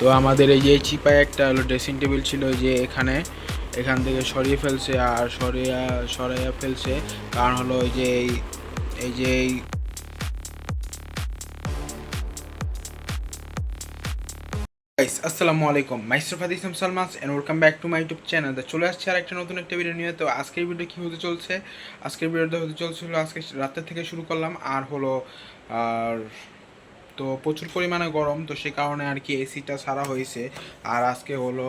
তো আমাদের এই যে চিপায় একটা হলো ড্রেসিং টেবিল ছিল যে এখানে এখান থেকে সরিয়ে ফেলছে আর সরিয়া, সরাইয়া ফেলছে। কারণ হলো ওই যে এই এই যে এই আসসালামু আলাইকুম। মাইস্টার ফাদি ইসলাম Salma's and welcome back to my YouTube channel তো চলে আসছে আর একটা নতুন একটা ভিডিও নিয়ে। তো আজকের ভিডিও কী হতে চলছে? আজকের ভিডিওটা হতে চলছিল আজকে রাতের থেকে শুরু করলাম। আর হলো, আর তো প্রচুর পরিমাণে গরম, তো সে কারণে আর কি এসিটা ছাড়া হয়েছে। আর আজকে হলো,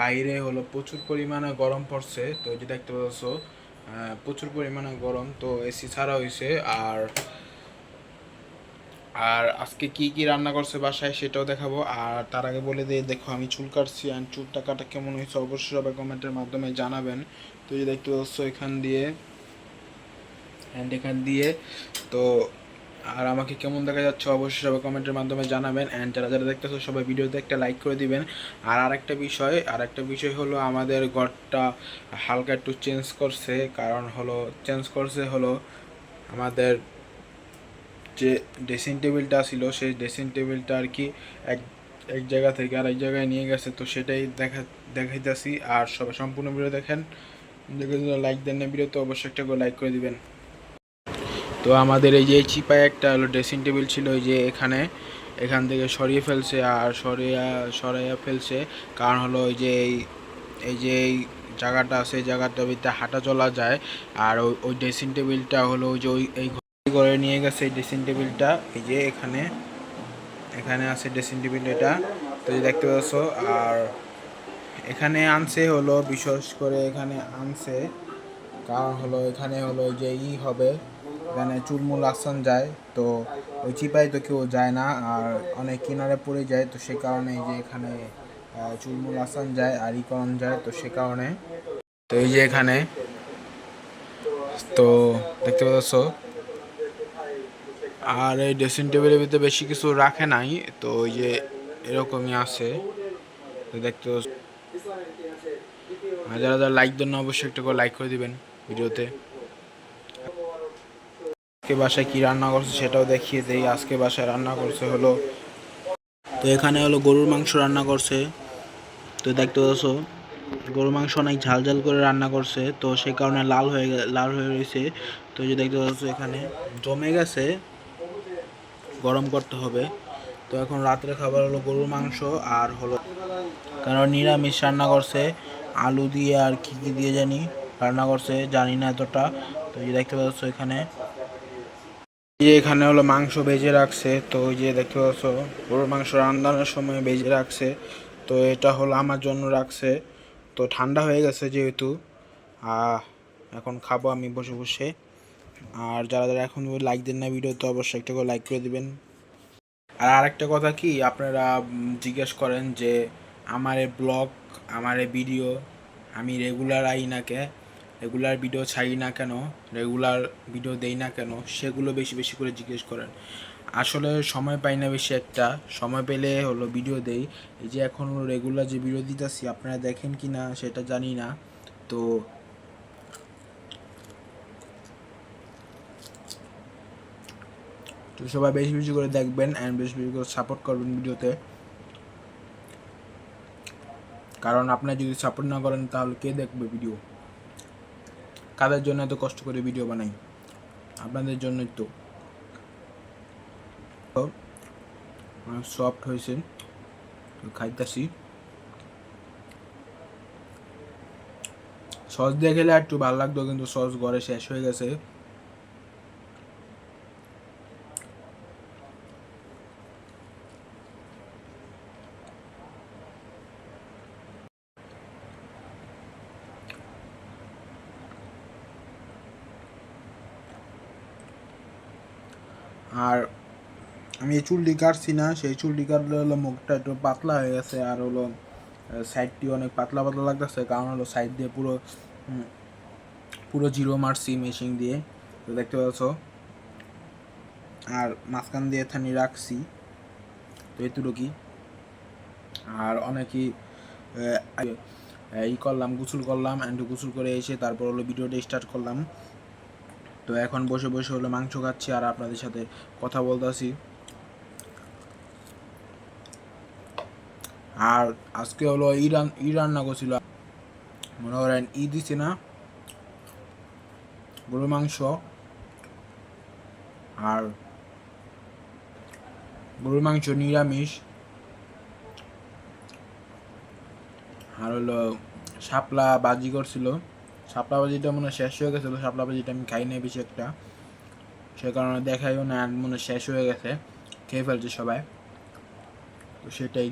বাইরে হলো প্রচুর পরিমাণে গরম পড়ছে, তো যে দেখতে পাচ্ছ প্রচুর পরিমাণে গরম, তো এসি ছাড়া হয়েছে। আর আর আজকে কি কি রান্না করছে বাসায় সেটাও দেখাবো। আর তার আগে বলে দিয়ে দেখো আমি চুল কাটছি অ্যান্ড চুলটা কাটা কেমন হয়েছে অবশ্যই সবাই কমেন্টের মাধ্যমে জানাবেন। তো যে দেখতে পাচ্ছ এখান দিয়ে অ্যান্ড এখান দিয়ে, তো আর আমাকে কেমন দেখা যাচ্ছে অবশ্যই সবাই কমেন্টের মাধ্যমে জানাবেন। অ্যান্ড যারা যারা দেখতেছো সবাই ভিডিওতে একটা লাইক করে দিবেন। আর আরেকটা বিষয় আর একটা বিষয় হলো আমাদের ঘরটা হালকা একটু চেঞ্জ করছে। কারণ হলো চেঞ্জ করছে হলো আমাদের যে ড্রেসিং টেবিলটা ছিল, সেই ড্রেসিং টেবিলটা আর কি এক এক জায়গা থেকে আরেক জায়গায় নিয়ে গেছে। তো সেটাই দেখা, দেখাইতেছি। আর সবাই সম্পূর্ণ ভিডিও দেখেন। দেখে লাইক দেন না ভিডিও তো অবশ্যই একটা করে লাইক করে দিবেন। তো আমাদের এই যে চিপায় একটা হলো ড্রেসিং টেবিল ছিল, ওই যে এখানে, এখান থেকে সরিয়ে ফেলছে আর সরিয়া, সরাইয়া ফেলছে। কারণ হলো ওই যে এই এই যে এই জায়গাটা জায়গাটার ভিতরে হাঁটা চলা যায়। আর ওই ওই ড্রেসিং টেবিলটা হলো ওই যে ওই, এই ঘরে নিয়ে গেছে এই ড্রেসিং টেবিলটা এই যে এখানে এখানে আছে ড্রেসিং টেবিল এটা। তো দেখতে পাচ্ছ, আর এখানে আনছে হলো, বিশেষ করে এখানে আনছে। কারণ হলো এখানে হলো যে ই হবে। এখানে চুলমুল আসন যায়, তো ওই চিপাই তো কেউ যায় না, আর অনেক কিনারে পড়ে যায়, তো সে কারণে যে এখানে চুলমুল আসান যায়, আর ই করন যায়, তো সে কারণে। তো এই যে এখানে, তো দেখতে পাচ্ছ। আর এই ড্রেসিং টেবিলের ভিতরে বেশি কিছু রাখে নাই, তো ওই যে এরকমই আছে। তো দেখতে আর যারা যারা লাইক দেন অবশ্যই একটা করে লাইক করে দিবেন ভিডিওতে। আজকে বাসায় কি রান্না করছে সেটাও দেখিয়ে দেই। আজকে বাসায় রান্না করছে হলো, তো এখানে হলো গরুর মাংস রান্না করছে। তো দেখতে পাচ্ছ, গরুর মাংস অনেক ঝাল ঝাল করে রান্না করছে, তো সে কারণে লাল হয়ে লাল হয়ে রয়েছে। তো যে দেখতে পাচ্ছ এখানে, জমে গেছে, গরম করতে হবে। তো এখন রাত্রে খাবার হলো গরুর মাংস আর হলো, কারণ নিরামিষ রান্না করছে। আলু দিয়ে আর কি কি দিয়ে জানি রান্না করছে, জানি না এতটা। তো দেখতে পাচ্ছ এখানে যে এখানে হলো মাংস ভেজে রাখছে, তো ওই যে দেখতে পাচ্ছ, গরুর মাংস রান্নার সময় ভেজে রাখছে, তো এটা হলো আমার জন্য রাখছে। তো ঠান্ডা হয়ে গেছে যেহেতু এখন খাব আমি বসে বসে। আর যারা যারা এখন লাইক দেন না ভিডিও তো অবশ্যই একটা করে লাইক করে দিবেন। আর আরেকটা কথা কি, আপনারা জিজ্ঞেস করেন যে, আমার এই ব্লগ আমার এই ভিডিও আমি রেগুলার আই না কে? রেগুলার ভিডিও ছাড়ি না কেন রেগুলার ভিডিও দেই না কেন, সেগুলো বেশি বেশি করে জিজ্ঞেস করেন। আসলে সময় পাই না বেশি একটা, সময় পেলে হলো ভিডিও দেই। এই যে এখন রেগুলার যে ভিডিও দিতেছি, আপনারা দেখেন কি না সেটা জানি না। তো তো সবাই বেশি বেশি করে দেখবেন অ্যান্ড বেশি বেশি করে সাপোর্ট করবেন ভিডিওতে কারণ আপনারা যদি সাপোর্ট না করেন, তাহলে কে দেখবে ভিডিও কাদের জন্য এত কষ্ট করে ভিডিও বানাই? আপনাদের জন্যই তো। সফট হয়েছে খাইতাসি খাইতাছি। সস দিয়ে খেলে একটু ভালো লাগতো, কিন্তু সস ঘরে শেষ হয়ে গেছে। আর আমি এই চুলটি কাটছি না, সেই চুলটি কাটলে হলো মুখটা একটু পাতলা হয়ে গেছে আর হলো সাইডটি অনেক পাতলা পাতলা লাগতেছে, কারণ হলো সাইড দিয়ে পুরো পুরো জিরো মারছি মেশিন দিয়ে, তো দেখতে পাচ্ছ। আর মাঝখান দিয়ে থানি রাখছি, তো এতটুকুই। আর অনেকই ই করলাম, গোসল করলাম অ্যান্ড গোসল করে এসে তারপর হলো ভিডিওটা স্টার্ট করলাম। তো এখন বসে বসে হলো মাংস খাচ্ছি আর আপনাদের সাথে কথা বলতেছি আর আজকে হলো ইরান ই রান্না করছিল মনে করেন ই দিছে না? গরুর মাংস। আর গরুর মাংস নিরামিষ। আর হলো শাপলা বাজি করছিল। শাপলা ভাজিটা মনে শেষ হয়ে গেছিল শাপলা ভাজিটা আমি খাই নাই বেশি একটা। সে কারণে দেখাইও না মনে শেষ হয়ে গেছে, খেয়ে ফেলছে সবাই। তো সেটাই।